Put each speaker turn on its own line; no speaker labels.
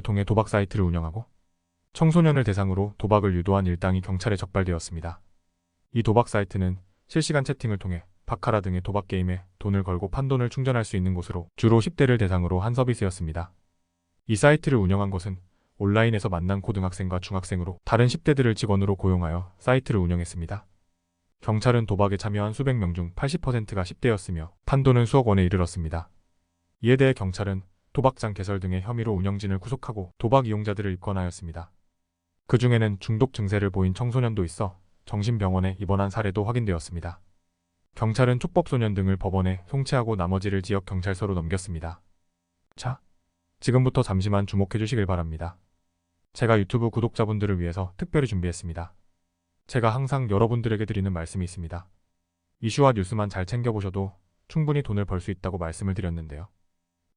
통해 도박 사이트를 운영하고 청소년을 대상으로 도박을 유도한 일당이 경찰에 적발되었습니다. 이 도박 사이트는 실시간 채팅을 통해 바카라 등의 도박 게임에 돈을 걸고 판돈을 충전할 수 있는 곳으로 주로 10대를 대상으로 한 서비스였습니다. 이 사이트를 운영한 것은 온라인에서 만난 고등학생과 중학생으로 다른 10대들을 직원으로 고용하여 사이트를 운영했습니다. 경찰은 도박에 참여한 수백 명 중 80%가 10대였으며 판돈은 수억 원에 이르렀습니다. 이에 대해 경찰은 도박장 개설 등의 혐의로 운영진을 구속하고 도박 이용자들을 입건하였습니다. 그 중에는 중독 증세를 보인 청소년도 있어 정신병원에 입원한 사례도 확인되었습니다. 경찰은 촉법소년 등을 법원에 송치하고 나머지를 지역 경찰서로 넘겼습니다. 자, 지금부터 잠시만 주목해 주시길 바랍니다. 제가 유튜브 구독자분들을 위해서 특별히 준비했습니다. 제가 항상 여러분들에게 드리는 말씀이 있습니다. 이슈와 뉴스만 잘 챙겨보셔도 충분히 돈을 벌 수 있다고 말씀을 드렸는데요.